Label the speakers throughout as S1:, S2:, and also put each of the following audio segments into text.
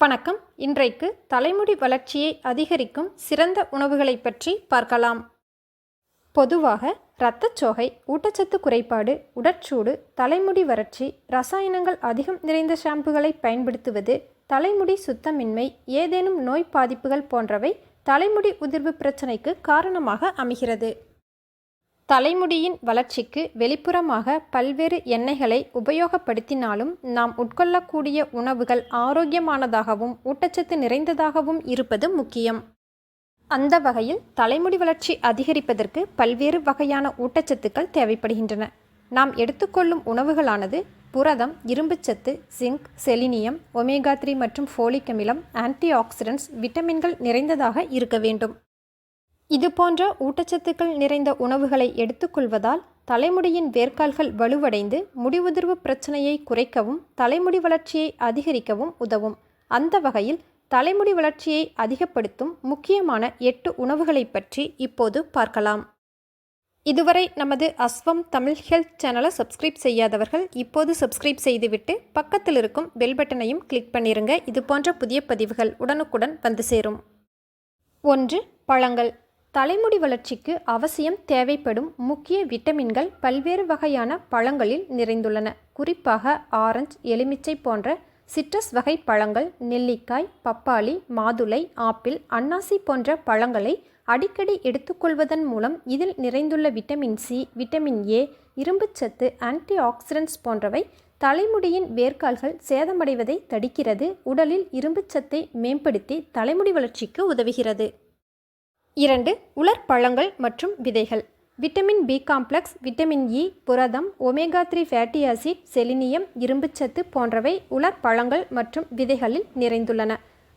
S1: வணக்கம். இன்றைக்கு தலைமுடி வளர்ச்சியை அதிகரிக்கும் சிறந்த உணவுகளை பற்றி பார்க்கலாம். பொதுவாக இரத்தச்சோகை ஊட்டச்சத்து குறைபாடு உடற்சூடு தலைமுடி வறட்சி ரசாயனங்கள் அதிகம் நிறைந்த ஷாம்புகளை பயன்படுத்துவது தலைமுடி சுத்தமின்மை ஏதேனும் நோய் பாதிப்புகள் போன்றவை தலைமுடி உதிர்வு பிரச்சனைக்கு காரணமாக அமைகிறது. தலைமுடியின் வளர்ச்சிக்கு வெளிப்புறமாக பல்வேறு எண்ணெய்களை உபயோகப்படுத்தினாலும் நாம் உட்கொள்ளக்கூடிய உணவுகள் ஆரோக்கியமானதாகவும் ஊட்டச்சத்து நிறைந்ததாகவும் இருப்பது முக்கியம். அந்த வகையில் தலைமுடி வளர்ச்சி அதிகரிப்பதற்கு பல்வேறு வகையான ஊட்டச்சத்துக்கள் தேவைப்படுகின்றன. நாம் எடுத்துக்கொள்ளும் உணவுகளானது புரதம் இரும்புச்சத்து சிங்க் செலினியம் ஒமேகா த்ரீ மற்றும் ஃபோலிக் அமிலம் ஆன்டி ஆக்சிடென்ட்ஸ் விட்டமின்கள் நிறைந்ததாக இருக்க வேண்டும். இது போன்ற ஊட்டச்சத்துக்கள் நிறைந்த உணவுகளை எடுத்துக்கொள்வதால் தலைமுடியின் வேர்க்கால்கள் வலுவடைந்து முடிவுதிர்வு பிரச்சனையை குறைக்கவும் தலைமுடி வளர்ச்சியை அதிகரிக்கவும் உதவும். அந்த வகையில் தலைமுடி வளர்ச்சியை அதிகப்படுத்தும் முக்கியமான எட்டு உணவுகளை பற்றி இப்போது பார்க்கலாம். இதுவரை நமது அஸ்வம் தமிழ் ஹெல்த் சேனலை சப்ஸ்கிரைப் செய்யாதவர்கள் இப்போது சப்ஸ்கிரைப் செய்துவிட்டு பக்கத்தில் இருக்கும் பெல் பட்டனையும் கிளிக் பண்ணிருங்க. இது போன்ற புதிய பதிவுகள் உடனுக்குடன் வந்து சேரும். ஒன்று பழங்கள். தலைமுடி வளர்ச்சிக்கு அவசியம் தேவைப்படும் முக்கிய விட்டமின்கள் பல்வேறு வகையான பழங்களில் நிறைந்துள்ளன. குறிப்பாக ஆரஞ்சு எலுமிச்சை போன்ற சிட்ரஸ் வகை பழங்கள் நெல்லிக்காய் பப்பாளி மாதுளை ஆப்பிள் அன்னாசி போன்ற பழங்களை அடிக்கடி எடுத்துக்கொள்வதன் மூலம் இதில் நிறைந்துள்ள விட்டமின் சி விட்டமின் ஏ இரும்புச்சத்து ஆன்டி ஆக்சிடென்ட்ஸ் போன்றவை தலைமுடியின் வேர்க்கால்கள் சேதமடைவதை தடுக்கிறது உடலில் இரும்புச்சத்தை மேம்படுத்தி தலைமுடி வளர்ச்சிக்கு உதவுகிறது. இரண்டு உலர் பழங்கள் மற்றும் விதைகள். Vitamin B complex vitamin E புரதம் omega three fatty acid selenium இரும்புச்சத்து போன்றவை உலர் பழங்கள் மற்றும் விதைகளில் நிறைந்துள்ளன.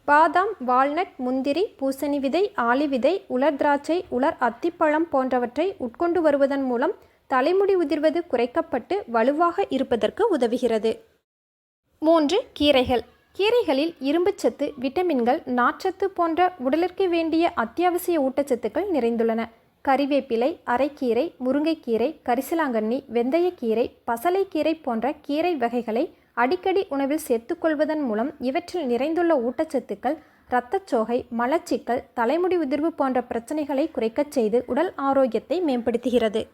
S1: பாதாம் வால்நட் முந்திரி பூசணி விதை ஆலி விதை உலர் திராட்சை உலர் அத்திப்பழம் போன்றவற்றை உட்கொண்டு வருவதன் மூலம் தலைமுடி உதிர்வது குறைக்கப்பட்டு வலுவாக இருப்பதற்கு உதவுகிறது. மூன்று கீரைகள். கீரைகளில் இரும்புச்சத்து விட்டமின்கள் நார்ச்சத்து போன்ற உடலிற்கு வேண்டிய அத்தியாவசிய ஊட்டச்சத்துக்கள் நிறைந்துள்ளன. கறிவேப்பிலை அரைக்கீரை முருங்கைக்கீரை கரிசலாங்கண்ணி வெந்தயக்கீரை பசலைக்கீரை போன்ற கீரை வகைகளை அடிக்கடி உணவில் சேர்த்துக்கொள்வதன் மூலம் இவற்றில் நிறைந்துள்ள ஊட்டச்சத்துக்கள் இரத்தச்சோகை மலச்சிக்கல் தலைமுடி உதிர்வு போன்ற பிரச்சனைகளை குறைக்கச் செய்து உடல் ஆரோக்கியத்தை மேம்படுத்துகிறது.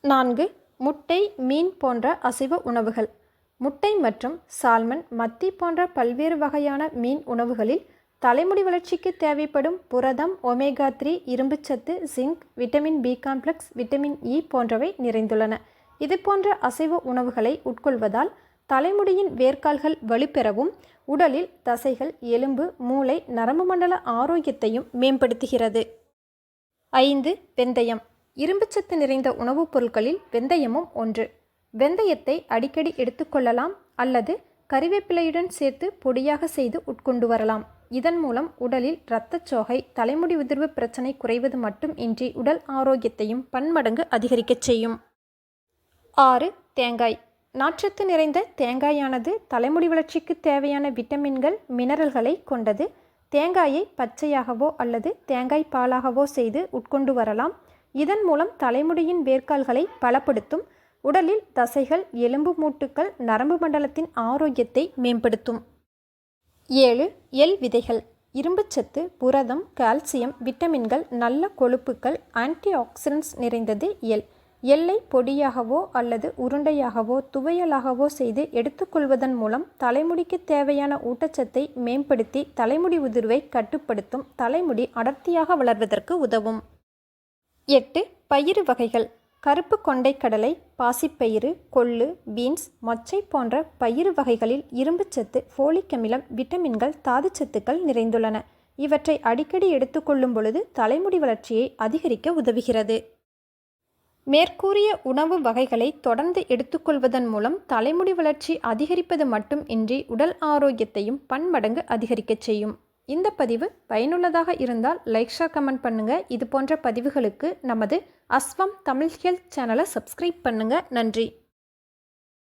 S1: நான்கு முட்டை மீன் போன்ற அசைவ உணவுகள். முட்டை மற்றும் சால்மன் மத்தி போன்ற பல்வேறு வகையான மீன் உணவுகளில் தலைமுடி வளர்ச்சிக்கு தேவைப்படும் புரதம் ஒமேகா த்ரீ இரும்புச்சத்து zinc vitamin B complex vitamin E போன்றவை நிறைந்துள்ளன. இது போன்ற அசைவ உணவுகளை உட்கொள்வதால் தலைமுடியின் வேர்க்கால்கள் வலுப்பெறவும் உடலில் தசைகள் எலும்பு மூளை நரம்பு மண்டல ஆரோக்கியத்தையும் மேம்படுத்துகிறது. ஐந்து வெந்தயம். இரும்புச்சத்து நிறைந்த உணவுப் பொருட்களில் வெந்தயமும் ஒன்று. வெந்தயத்தை அடிக்கடி எடுத்துக்கொள்ளலாம் அல்லது கறிவேப்பிலையுடன் சேர்த்து பொடியாக செய்து உட்கொண்டு வரலாம். இதன் மூலம் உடலில் இரத்தச்சோகை தலைமுடி உதிர்வு பிரச்சனை குறைவது மட்டும் இன்றி உடல் ஆரோக்கியத்தையும் பன்மடங்கு அதிகரிக்கச் செய்யும். ஆறு தேங்காய். நாற்றத்து நிறைந்த தேங்காயானது தலைமுடி வளர்ச்சிக்கு தேவையான விட்டமின்கள் மினரல்களை கொண்டது. தேங்காயை பச்சையாகவோ அல்லது தேங்காய் பாலாகவோ செய்து உட்கொண்டு வரலாம். இதன் மூலம் தலைமுடியின் வேர்க்கால்களை பலப்படுத்தும். உடலில் தசைகள் எலும்பு மூட்டுக்கள் நரம்பு மண்டலத்தின் ஆரோக்கியத்தை மேம்படுத்தும். ஏழு எல் விதைகள். இரும்புச்சத்து புரதம் கால்சியம் விட்டமின்கள் நல்ல கொழுப்புக்கள் ஆன்டி ஆக்சிடென்ட்ஸ் நிறைந்தது எல். எல்லை பொடியாகவோ அல்லது உருண்டையாகவோ துவையலாகவோ செய்து எடுத்துக்கொள்வதன் மூலம் தலைமுடிக்கு தேவையான ஊட்டச்சத்தை மேம்படுத்தி தலைமுடி உதிர்வை கட்டுப்படுத்தும் தலைமுடி அடர்த்தியாக வளர்வதற்கு உதவும். எட்டு பயிறு வகைகள். கருப்பு கொண்டைக்கடலை பாசிப்பயிறு கொள்ளு பீன்ஸ் மொச்சை போன்ற பயிறு வகைகளில் இரும்புச்சத்து ஃபோலிக் அமிலம் விட்டமின்கள் தாதுச்சத்துக்கள் நிறைந்துள்ளன. இவற்றை அடிக்கடி எடுத்துக்கொள்ளும் பொழுது தலைமுடி வளர்ச்சியை அதிகரிக்க உதவுகிறது. மேற்கூறிய உணவு வகைகளை தொடர்ந்து எடுத்துக்கொள்வதன் மூலம் தலைமுடி வளர்ச்சி அதிகரிப்பது மட்டும் இன்றி உடல் ஆரோக்கியத்தையும் பன்மடங்கு அதிகரிக்கச் செய்யும். இந்த பதிவு பயனுள்ளதாக இருந்தால் லைக் ஷேர் கமெண்ட் பண்ணுங்கள் இது போன்ற பதிவுகளுக்கு நமது அஸ்வம் தமிழ் ஹெல்த் சேனலை சப்ஸ்கிரைப் பண்ணுங்கள் நன்றி.